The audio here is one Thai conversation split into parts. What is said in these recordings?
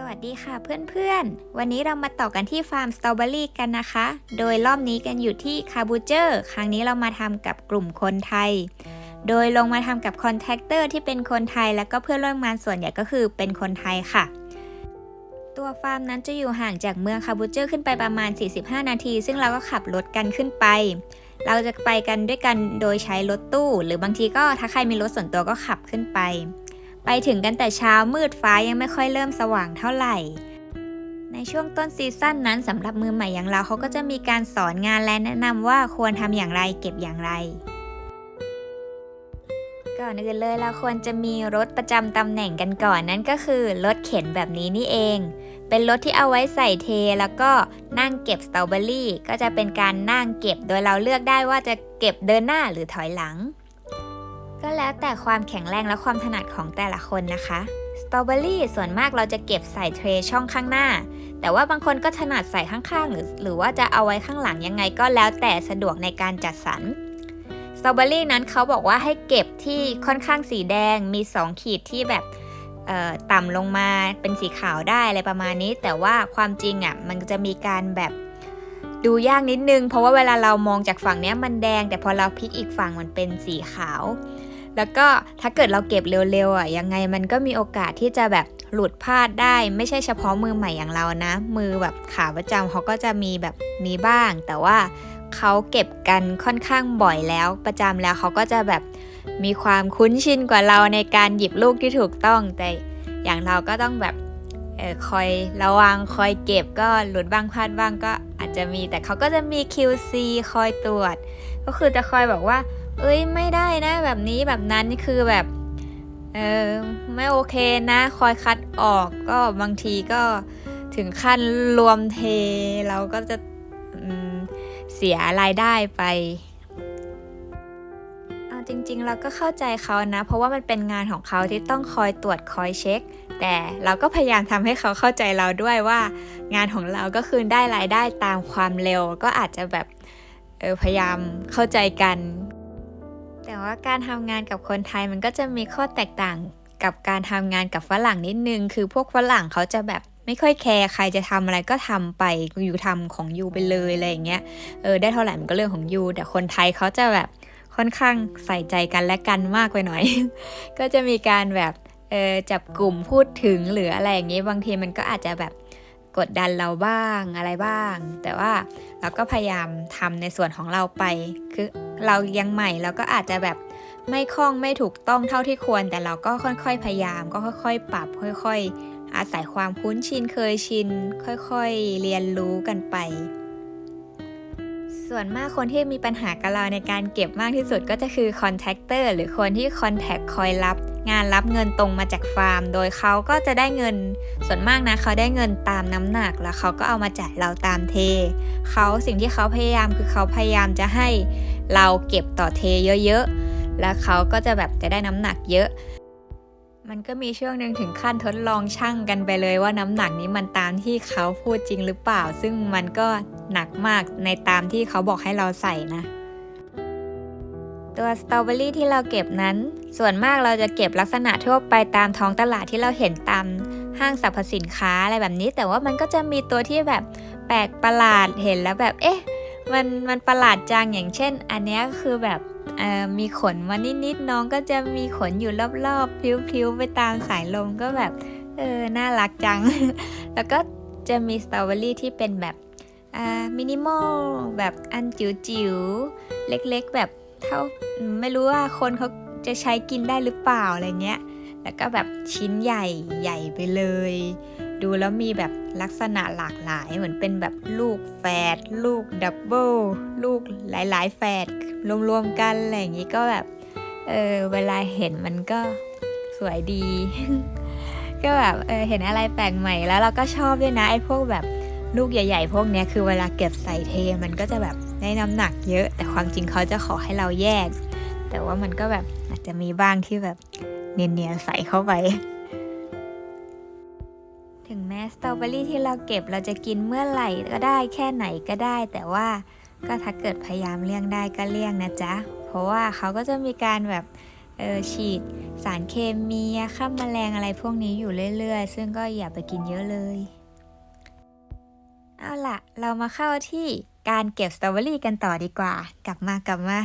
สวัสดีค่ะเพื่อนๆ วันนี้เรามาต่อกันที่ฟาร์มสตรอเบอรี่กันนะคะ โดยรอบนี้กันอยู่ที่คาบูเจอร์ ครั้งนี้เรามาทำกับกลุ่มคนไทย โดยลงมาทำกับคอนแทคเตอร์ที่เป็นคนไทยแล้วก็เพื่อนร่วมงานส่วนใหญ่ก็คือเป็นคนไทยค่ะ ตัวฟาร์มนั้นจะอยู่ห่างจากเมืองคาบูเจอร์ขึ้นไปประมาณ 45 นาที ซึ่งเราก็ขับรถกันขึ้นไป เราจะไปกันด้วยกันโดยใช้รถตู้ หรือบางทีก็ถ้าใครมีรถส่วนตัวก็ขับขึ้นไป ไปถึงกันแต่เช้ามืดฟ้ายังไม่ค่อยเริ่มสว่างเท่าไหร่ ในช่วงต้นซีซั่นนั้นสำหรับมือใหม่อย่างเราเขาก็จะมีการสอนงานและแนะนำว่าควรทำอย่างไรเก็บอย่างไร ก่อนอื่นเลยเราควรจะมีรถประจำตำแหน่งกันก่อนนั่นก็คือรถเข็นแบบนี้นี่เอง เป็นรถที่เอาไว้ใส่เทแล้วก็นั่งเก็บสตรอเบอรี่ก็จะเป็นการนั่งเก็บโดยเราเลือกได้ว่าจะเก็บเดินหน้าหรือถอยหลัง ก็แล้วแต่ความแข็งแรงและความถนัดของแต่ละคนนะคะสตรอเบอรี่ส่วนมากเราจะเก็บใส่เทรช่องข้างหน้า แต่ว่าบางคนก็ถนัดใส่ข้างๆ หรือ หรือว่าจะเอาไว้ข้างหลังยังไงก็แล้วแต่สะดวกในการจัดสรรสตรอเบอรี่นั้นเขาบอกว่าให้เก็บที่ค่อนข้างสีแดงมี 2 ขีดที่แบบต่ำลงมาเป็นสีขาวได้อะไรประมาณนี้ แต่ว่าความจริงอะมันจะมีการแบบดูยากนิดนึง เพราะว่าเวลาเรามองจากฝั่งนี้มันแดง แต่พอเราพลิกอีกฝั่งมันเป็นสีขาว แล้วก็ถ้าเกิดเราเก็บเร็วๆอะยังไงมันก็มีโอกาสที่จะแบบหลุดพลาดได้ไม่ใช่เฉพาะมือใหม่อย่างเรานะ มือแบบขาประจำเขาก็จะมีแบบมีบ้าง แต่ว่าเขาเก็บกันค่อนข้างบ่อยแล้ว ประจำแล้วเขาก็จะแบบมีความคุ้นชินกว่าเราในการหยิบลูกที่ถูกต้อง แต่อย่างเราก็ต้องแบบออคอยระวังคอยเก็บก็หลุดบ้างพลาดบ้างก็อาจจะมีแต่เขาก็จะมี QC คอยตรวจ ก็คือจะคอยบอกว่า เอ้ยไม่ได้นะ แบบนี้แบบนั้นคือแบบเออไม่โอเคนะ คอยคัดออกก็บางทีก็ถึงขั้นรวมเทเราก็จะเสียรายได้ไปเอาจริง ๆ เราก็เข้าใจเขานะ เพราะว่ามันเป็นงานของเขาที่ต้องคอยตรวจคอยเช็ค แต่เราก็พยายามทำให้เขาเข้าใจเราด้วยว่า งานของเราก็คือได้รายได้ตามความเร็ว ก็อาจจะแบบออพยายามเข้าใจกัน แต่ว่าการทำงานกับคนไทยมันก็จะมีข้อแตกต่างกับการทำงานกับฝรั่งนิดนึง คือพวกฝรั่งเขาจะแบบไม่ค่อยแคร์ใครจะทำอะไรก็ทำไปอยู่ทำของยูไปเลยอะไรอย่างเงี้ยเออได้เท่าไหร่มันก็เรื่องของยูแต่คนไทยเขาจะแบบค่อนข้างใส่ใจกันและกันมากไปหน่อย ก็จะมีการแบบเออจับกลุ่มพูดถึงหรืออะไรอย่างเงี้ยบางทีมันก็อาจจะแบบ กดดันเราบ้างอะไรบ้าง แต่ว่าเราก็พยายามทำในส่วนของเราไป คือเรายังใหม่เราก็อาจจะแบบไม่คล่องไม่ถูกต้องเท่าที่ควร แต่เราก็ค่อยๆพยายาม ก็ค่อย ๆ ปรับ ค่อย ๆ อาศัยความคุ้นชินเคยชิน ค่อยๆ เรียนรู้กันไป ส่วนมากคนที่มีปัญหากับเราในการเก็บมากที่สุดก็จะคือคอนแทคเตอร์หรือคนที่คอนแทคคอยรับ งานรับเงินตรงมาจากฟาร์ม โดยเขาก็จะได้เงินส่วนมากนะเขาได้เงินตามน้ำหนักแล้วเขาก็เอามาจ่ายเราตามเทเขาสิ่งที่เขาพยายามคือเขาพยายามจะให้เราเก็บต่อเทเยอะๆแล้วเขาก็จะแบบจะได้น้ำหนักเยอะมันก็มีช่วงหนึ่งถึงขั้นทดลองชั่งกันไปเลยว่าน้ำหนักนี้มันตามที่เขาพูดจริงหรือเปล่า ซึ่งมันก็หนักมากในตามที่เขาบอกให้เราใส่นะ ตัวสตรอเบอรี่ที่เราเก็บนั้น ส่วนมากเราจะเก็บลักษณะทั่วไปตามท้องตลาดที่เราเห็นตามห้างสรรพสินค้าอะไรแบบนี้ แต่ว่ามันก็จะมีตัวที่แบบแปลกประหลาดเห็นแล้วแบบเอ๊ะมันมันประหลาดจังอย่างเช่น อันนี้คือแบบมีขนมานิดๆน้องก็จะมีขนอยู่รอบๆพลิ้วๆไปตามสายลมก็แบบเออน่ารักจัง แล้วก็จะมีสตรอเบอรี่ที่เป็นแบบมินิมอลแบบอันจิ๋วๆเล็กๆแบบ เท่าไม่รู้ว่าคนเขาจะใช้กินได้หรือเปล่าอะไรเงี้ย แล้วก็แบบชิ้นใหญ่ใหญ่ไปเลย ดูแล้วมีแบบลักษณะหลากหลายเหมือนเป็นแบบลูกแฝดลูกดับเบิลลูกหลาย ๆ แฝดรวมๆกันอะไรอย่างนี้ก็แบบเออเวลาเห็นมันก็สวยดี ก็แบบเออเห็นอะไรแปลกใหม่แล้วเราก็ชอบด้วยนะไอ้พวกแบบลูกใหญ่ ๆ พวกเนี้ยคือเวลาเก็บใส่เทมันก็จะแบบ ได้น้ำหนักเยอะ แต่ความจริงเขาจะขอให้เราแยก แต่ว่ามันก็แบบอาจจะมีบ้างที่แบบเนียนๆใส่เข้าไป ถึงแม้สตรอเบอรี่ที่เราเก็บเราจะกินเมื่อไหร่ก็ได้แค่ไหนก็ได้ แต่ว่าก็ถ้าเกิดพยายามเลี่ยงได้ก็เลี่ยงนะจ๊ะ เพราะว่าเขาก็จะมีการแบบเออฉีดสารเคมียาฆ่าแมลงอะไรพวกนี้อยู่เรื่อยๆ ซึ่งก็อย่าไปกินเยอะเลย เอาล่ะ เรามาเข้าที่ การเก็บสตรอเบอรี่กันต่อดีกว่า กลับมากลับมา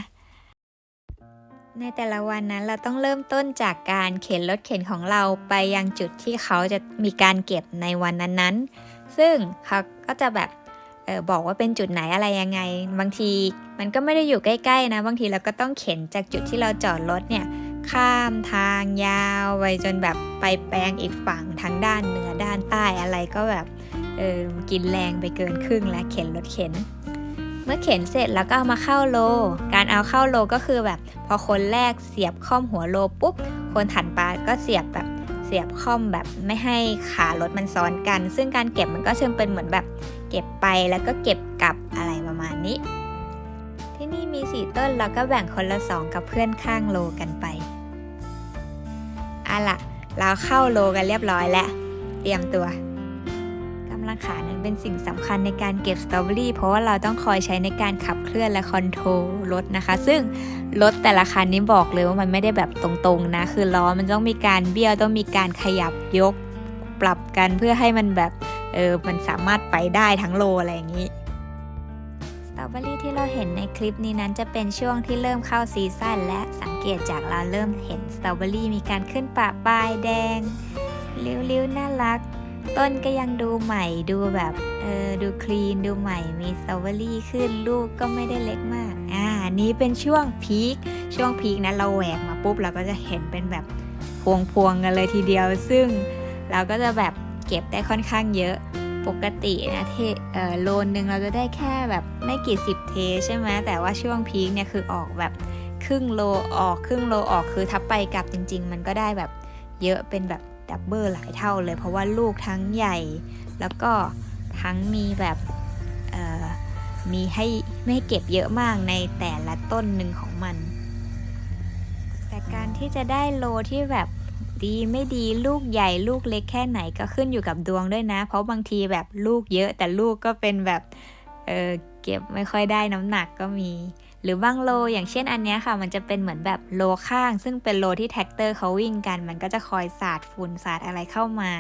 ในแต่ละวันนั้นเราต้องเริ่มต้นจากการเข็นรถเข็นของเราไปยังจุดที่เขาจะมีการเก็บในวันนั้นๆ ซึ่งเขาก็จะแบบออบอกว่าเป็นจุดไหนอะไรยังไง บางทีมันก็ไม่ได้อยู่ใกล้ๆนะ บางทีเราก็ต้องเข็นจากจุดที่เราจอดรถเนี่ยข้ามทางยาวไปจนแบบไปแปลงอีกฝั่งทางด้านเหนือด้านใต้อะไรก็แบบเออกินแรงไปเกินครึ่งแล้วเข็นรถเข็น เมื่อเข็นเสร็จแล้วก็เอามาเข้าโล การเอาเข้าโลก็คือแบบ พอคนแรกเสียบข้อมหัวโลปุ๊บ คนถัดไปก็เสียบแบบเสียบข้อมแบบไม่ให้ขารถมันซ้อนกัน ซึ่งการเก็บมันก็เชิงเป็นเหมือนแบบ เก็บไปแล้วก็เก็บกลับอะไรประมาณนี้ ที่นี่มีสี่ต้นแล้วก็แบ่งคนละสองกับเพื่อนข้างโลกันไปเอาล่ะ เราเข้าโลกันเรียบร้อยแล้ว เตรียมตัว ลังขานั้นเป็นสิ่งสำคัญในการเก็บสตรอเบอรี่เพราะว่าเราต้องคอยใช้ในการขับเคลื่อนและคอนโทรลรถนะคะ ซึ่งรถแต่ละคันนี้บอกเลยว่ามันไม่ได้แบบตรงๆนะ คือล้อมันต้องมีการเบี้ยวต้องมีการขยับยกปรับกันเพื่อให้มันแบบเออมันสามารถไปได้ทั้งโลอะไรอย่างนี้สตรอเบอรี่ที่เราเห็นในคลิปนี้นั้นจะเป็นช่วงที่เริ่มเข้าซีซั่นและสังเกตจากเราเริ่มเห็นสตรอเบอรี่มีการขึ้นปะปลายแดง ริ้วๆ น่ารัก ต้นก็ยังดูใหม่ดูแบบเออดูคลีนดูใหม่มีสตรอเบอรี่ขึ้นลูกก็ไม่ได้เล็กมากอ่านี้เป็นช่วงพีคช่วงพีคนะเราแหวกมาปุ๊บเราก็จะเห็นเป็นแบบพวงๆกันเลยทีเดียว ซึ่งเราก็จะแบบเก็บได้ค่อนข้างเยอะปกตินะเทเอ่อโลนหนึ่งเราจะได้แค่แบบไม่กี่สิบเทใช่ไหมแต่ว่าช่วงพีคเนี่ยคือออกแบบครึ่งโลออกครึ่งโลออกคือทับไปกลับจริง ๆ มันก็ได้แบบเยอะเป็นแบบ ดับเบิลหลายเท่าเลย เพราะว่าลูกทั้งใหญ่ แล้วก็ทั้งมีแบบมีให้ไม่ให้เก็บเยอะมากในแต่ละต้นหนึ่งของมัน แต่การที่จะได้โลที่แบบดีไม่ดีลูกใหญ่ลูกเล็กแค่ไหนก็ขึ้นอยู่กับดวงด้วยนะ เพราะบางทีแบบลูกเยอะแต่ลูกก็เป็นแบบเออเก็บไม่ค่อยได้น้ำหนักก็มี หรือบางโลอย่างเช่นอันนี้ค่ะ มันจะเป็นเหมือนแบบโลข้าง ซึ่งเป็นโลที่แท็กเตอร์เขาวิ่งกัน มันก็จะคอยสาดฝุ่นสาดอะไรเข้ามา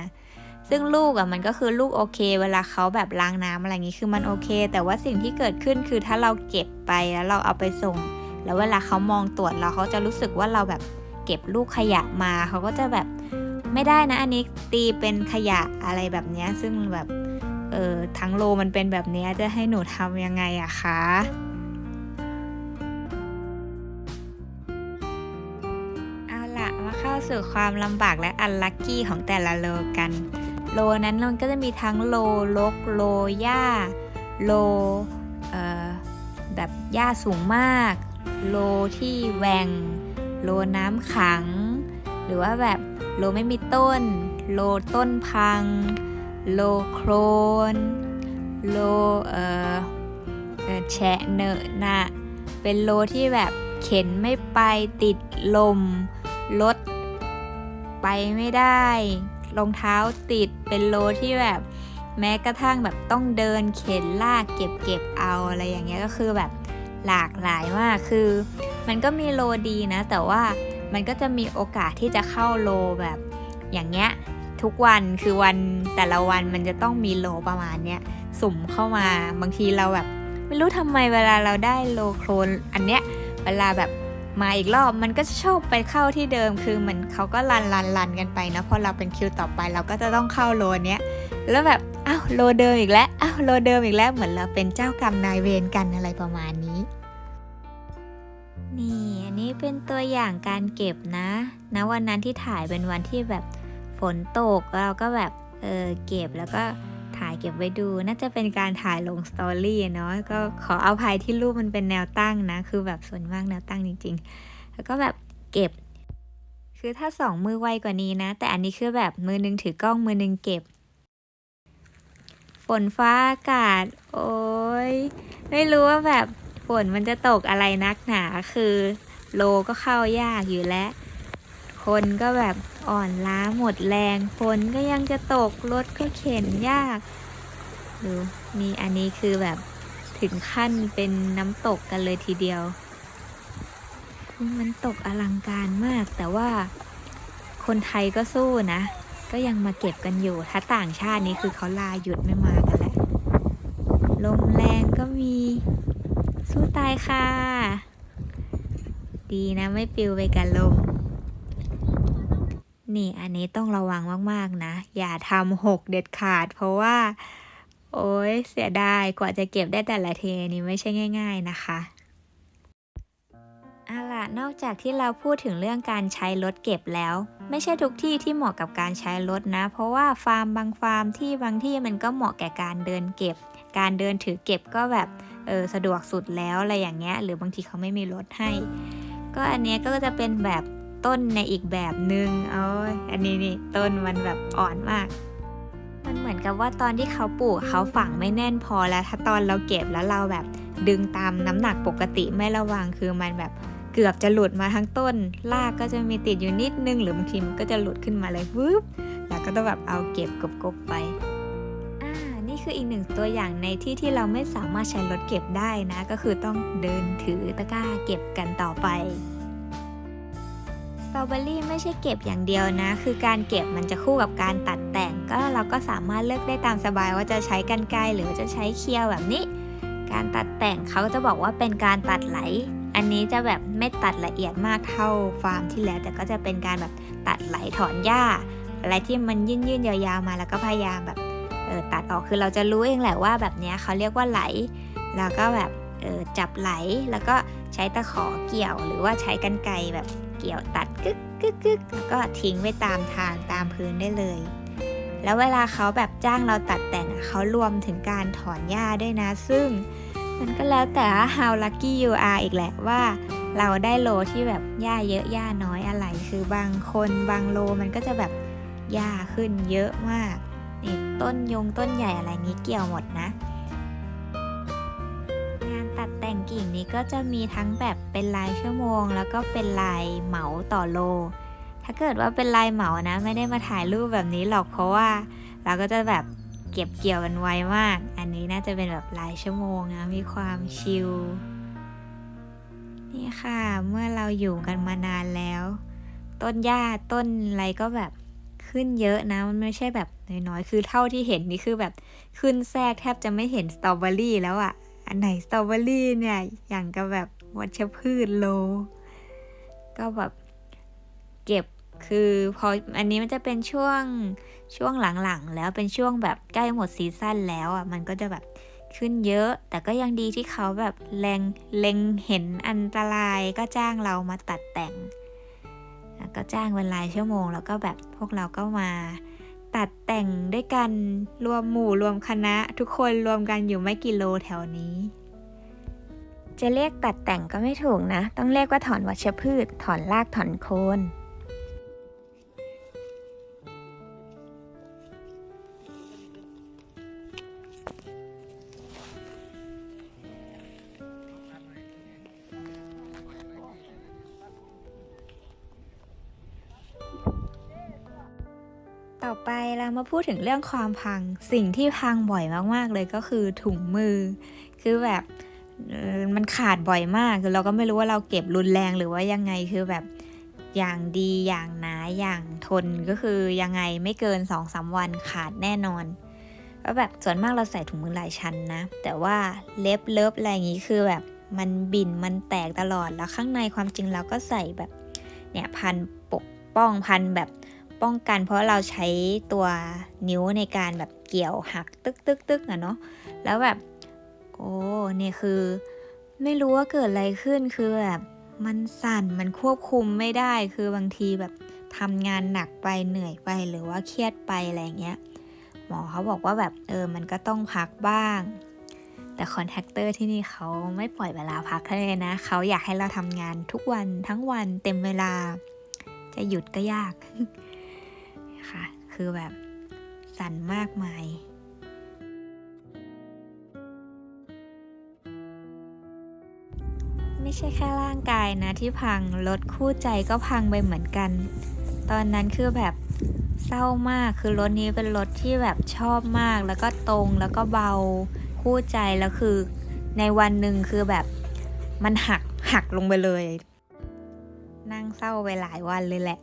ซึ่งลูกอะมันก็คือลูกโอเค เวลาเขาแบบล้างน้ำอะไรอย่างนี้คือมันโอเค แต่ว่าสิ่งที่เกิดขึ้นคือถ้าเราเก็บไปแล้วเราเอาไปส่ง แล้วเวลาเขามองตรวจเราเขาจะรู้สึกว่าเราแบบเก็บลูกขยะมาเขาก็จะแบบไม่ได้นะอันนี้ตีเป็นขยะอะไรแบบนี้ซึ่งแบบเออทั้งโลมันเป็นแบบนี้จะให้หนูทำยังไงอะคะ สู่ความลำบากและอันลัคกี้ของแต่ละโลกัน โลนั้นมันก็จะมีทั้งโลลกโลหญ้าโลแบบหญ้าสูงมาก โลที่แหวงโลน้ำขัง หรือว่าแบบโลไม่มีต้น โลต้นพัง โลโครน โลเออแฉะเนอะนะเป็นโลที่แบบเข็นไม่ไปติดลม รถ ไปไม่ได้ รองเท้าติดเป็นโลที่แบบ แม้กระทั่งแบบต้องเดินเข็นลากเก็บเก็บเอาอะไรอย่างเงี้ยก็คือแบบหลากหลายมากคือ มันก็มีโลดีนะ แต่ว่ามันก็จะมีโอกาสที่จะเข้าโลแบบอย่างเงี้ยทุกวันคือวันแต่ละวันมันจะต้องมีโลประมาณเนี้ยสุ่มเข้ามาบางทีเราแบบ ไม่รู้ทำไมเวลาเราได้โลโครนอันเนี้ยเวลาแบบ มาอีกรอบมันก็จะชอบไปเข้าที่เดิมคือเหมันเขาก็ลันลันลันกันไปนะพอเราเป็นคิวต่อไปเราก็จะต้องเข้าโลเนี้ยแล้วแบบอ้าวโลเดิมอีกแล้วอ้าวโลเดิมอีกแล้วเหมือนเราเป็นเจ้ากรรมนายเวรกันอะไรประมาณนี้ นี่อันนี้เป็นตัวอย่างการเก็บนะณวันนั้นที่ถ่ายเป็นวันที่แบบฝนตกเราก็แบบเออเก็บแล้วก็ ถ่ายเก็บไว้ดู น่าจะเป็นการถ่ายลงสตอรี่เนาะก็ขอเอาภัยที่รูปมันเป็นแนวตั้งนะ คือแบบส่วนมากแนวตั้งจริง ๆ แล้วก็แบบเก็บ คือถ้าสองมือไวกว่านี้นะ แต่อันนี้คือแบบมือนึงถือกล้องมือนึงเก็บฝนฟ้าอากาศ โอ้ยไม่รู้ว่าแบบฝนมันจะตกอะไรนักหนาคือโลก็เข้ายากอยู่แล้ว คนก็แบบอ่อนล้าหมดแรงฝนก็ยังจะตกรถก็เข็นยากดูมีอันนี้คือแบบถึงขั้นเป็นน้ำตกกันเลยทีเดียว มันตกอลังการมาก แต่ว่าคนไทยก็สู้นะ ก็ยังมาเก็บกันอยู่ ถ้าต่างชาตินี้คือเขาลาหยุดไม่มากันแหละลมแรงก็มีสู้ตายค่ะ ดีนะไม่ปลิวไปกับลม นี่อันนี้ต้องระวังมากๆนะ อย่าทำหกเด็ดขาด เพราะว่า โอ้ยเสียดายกว่าจะเก็บได้แต่ละเทนี่ไม่ใช่ง่าย ๆนะคะเอาล่ะนอกจากที่เราพูดถึงเรื่องการใช้รถเก็บแล้ว ไม่ใช่ทุกที่ที่เหมาะกับการใช้รถนะ เพราะว่าฟาร์มบางฟาร์มที่บางที่มันก็เหมาะแก่การเดินเก็บ การเดินถือเก็บก็แบบเออสะดวกสุดแล้วอะไรอย่างเงี้ยหรือบางทีเขาไม่มีรถให้ ก็อันเนี้ยก็จะเป็นแบบ ต้นในอีกแบบหนึ่งเอ้ยอันนี้นี่ต้นมันแบบอ่อนมาก มันเหมือนกับว่าตอนที่เขาปลูกเขาฝังไม่แน่นพอแล้ว ถ้าตอนเราเก็บแล้วเราแบบดึงตามน้ำหนักปกติไม่ระวังคือมันแบบเกือบจะหลุดมาทั้งต้นรากก็จะมีติดอยู่นิดนึงหรือบางทีมันก็จะหลุดขึ้นมาเลยวืบแล้วก็ต้องแบบเอาเก็บกบๆไปอ่านี่คืออีกหนึ่งตัวอย่างในที่ที่เราไม่สามารถใช้รถเก็บได้นะ ก็คือต้องเดินถือตะกร้าเก็บกันต่อไป ตรอเบอรี่ไม่ใช่เก็บอย่างเดียวนะ คือการเก็บมันจะคู่กับการตัดแต่ง ก็เราก็สามารถเลือกได้ตามสบายว่าจะใช้กันไกรหรือจะใช้เคียวแบบนี้ การตัดแต่งเขาจะบอกว่าเป็นการตัดไหล อันนี้จะแบบไม่ตัดละเอียดมากเท่าฟาร์มที่แล้ว แต่ก็จะเป็นการแบบตัดไหลถอนหญ้า อะไรที่มันยื่นยื่นๆยาวๆมาแล้วก็พยายามแบบเออตัดออกคือเราจะรู้เองแหละว่าแบบนี้เขาเรียกว่าไหล แล้วก็แบบเออจับไหลแล้วก็ใช้ตะขอเกี่ยวหรือว่าใช้กันไกรแบบ เกี่ยวตัดกึกกึกกึกแล้วก็ทิ้งไว้ตามทางตามพื้นได้เลย แล้วเวลาเขาแบบจ้างเราตัดแต่งเขารวมถึงการถอนหญ้าด้วยนะ ซึ่งมันก็แล้วแต่ how lucky you are อีกแหละว่า เราได้โลที่แบบหญ้าเยอะหญ้าน้อยอะไร คือบางคนบางโลมันก็จะแบบหญ้าขึ้นเยอะมากนี่ต้นยงต้นใหญ่อะไรนี้เกี่ยวหมดนะ แต่งกิ่งนี้ก็จะมีทั้งแบบเป็นรายชั่วโมง แล้วก็เป็นรายเหมาต่อโล ถ้าเกิดว่าเป็นรายเหมานะไม่ได้มาถ่ายรูปแบบนี้หรอกเพราะว่า เราก็จะแบบเก็บเกี่ยวกันไวมาก อันนี้น่าจะเป็นแบบรายชั่วโมงนะมีความชิลนี่ค่ะเมื่อเราอยู่กันมานานแล้ว ต้นหญ้าต้นอะไรก็แบบขึ้นเยอะนะมันไม่ใช่แบบน้อยๆ คือเท่าที่เห็นนี่คือแบบขึ้นแทรกแทบจะไม่เห็นสตรอเบอรี่แล้วอะ่ะ อันไหนสตรอเบอรี่เนี่ย อย่างกับแบบวัชพืชโล ก็แบบเก็บคือพออันนี้มันจะเป็นช่วงช่วงหลังๆ แล้วเป็นช่วงแบบใกล้หมดซีซั่นแล้วอะมันก็จะแบบขึ้นเยอะ แต่ก็ยังดีที่เขาแบบแรงเล็งเห็นอันตรายก็จ้างเรามาตัดแต่ง ก็จ้างเป็นรายชั่วโมง แล้วก็แบบพวกเราก็มา ตัดแต่งด้วยกันรวมหมู่รวมคณะ ทุกคนรวมกันอยู่ไม่กี่โลแถวนี้ จะเรียกตัดแต่งก็ไม่ถูกนะ ต้องเรียกว่าถอนวัชพืช ถอนรากถอนโคน มาพูดถึงเรื่องความพัง สิ่งที่พังบ่อยมากๆเลยก็คือถุงมือ คือแบบมันขาดบ่อยมากคือเราก็ไม่รู้ว่าเราเก็บรุนแรงหรือว่ายังไงคือแบบอย่างดีอย่างหนาอย่างทนก็คือยังไงไม่เกิน2อสาวันขาดแน่นอนแล้วแบบส่วนมากเราใส่ถุงมือหลายชั้นนะ แต่ว่าเล็บเลิฟอะไรอย่างนี้คือแบบมันบิ่นมันแตกตลอดแล้วข้างในความจริงเราก็ใส่แบบเนี่ยพันปกป้องพันแบบ ป้องกัน เพราะเราใช้ตัวนิ้วในการแบบเกี่ยวหักตึกตึกตึกอะเนาะแล้วแบบ โอ้เนี่ยคือ ไม่รู้ว่าเกิดอะไรขึ้นคือแบบมันสั่นมันควบคุมไม่ได้คือบางทีแบบทำงานหนักไปเหนื่อยไปหรือว่าเครียดไปอะไรเงี้ยหมอเขาบอกว่าแบบเออมันก็ต้องพักบ้าง แต่คอนแทคเตอร์ที่นี่เขาไม่ปล่อยเวลาพักเลยนะเขาอยากให้เราทำงานทุกวันทั้งวันเต็มเวลา จะหยุดก็ยาก ค่ะคือแบบสั่นมากมายไม่ใช่แค่ร่างกายนะที่พังรถคู่ใจก็พังไปเหมือนกัน ตอนนั้นคือแบบเศร้ามากคือรถนี้เป็นรถที่แบบชอบมาก แล้วก็ตรงแล้วก็เบาคู่ใจแล้วคือในวันหนึ่งคือแบบมันหักหักลงไปเลย นั่งเศร้าไปหลายวันเลยแหละ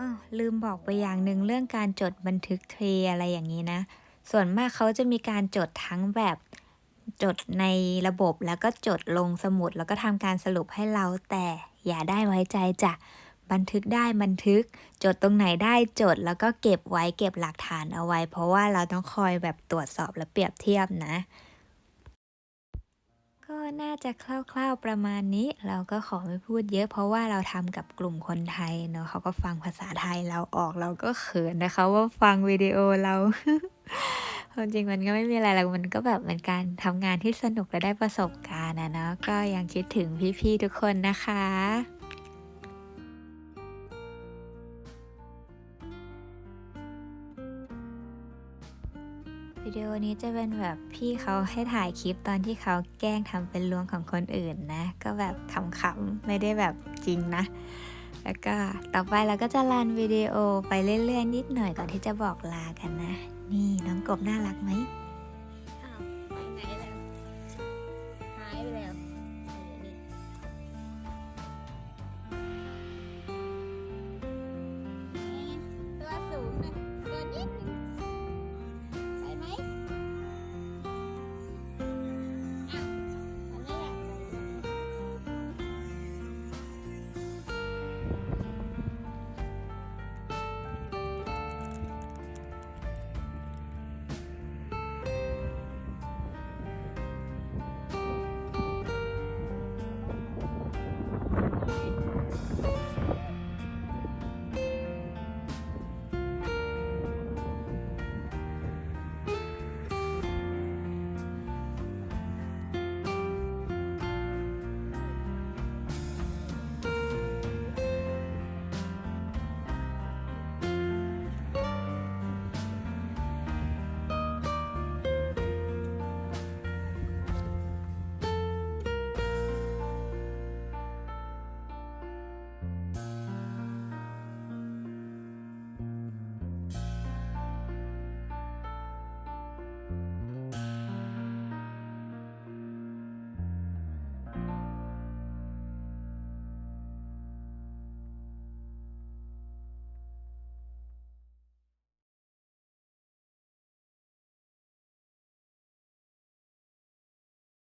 อ้าวลืมบอกไปอย่างหนึ่งเรื่องการจดบันทึกเทรอะไรอย่างนี้นะ ส่วนมากเขาจะมีการจดทั้งแบบจดในระบบแล้วก็จดลงสมุด แล้วก็ทำการสรุปให้เราแต่อย่าได้ไว้ใจจ้ะบันทึกได้บันทึก จดตรงไหนได้จดแล้วก็เก็บไว้เก็บหลักฐานเอาไว้ เพราะว่าเราต้องคอยแบบตรวจสอบและเปรียบเทียบนะ ก็น่าจะคร่าวๆประมาณนี้ เราก็ขอไม่พูดเยอะเพราะว่าเราทำกับกลุ่มคนไทยเนาะเขาก็ฟังภาษาไทยเราออกเราก็เขินนะคะว่าฟังวิดีโอเราความจริงมันก็ไม่มีอะไรหรอกมันก็แบบเป็นการทำงานที่สนุกและได้ประสบการณ์นะเนาะก็ยังคิดถึงพี่ๆทุกคนนะคะ วิดีโอนี้จะเป็นแบบพี่เขาให้ถ่ายคลิปตอนที่เขาแกล้งทำเป็นลวงของคนอื่นนะ ก็แบบขำๆ ไม่ได้แบบจริงนะ แล้วก็ต่อไปเราก็จะรันวิดีโอไปเรื่อยๆ นิดหน่อยก่อนที่จะบอกลากันนะ นี่น้องกบน่ารักไหม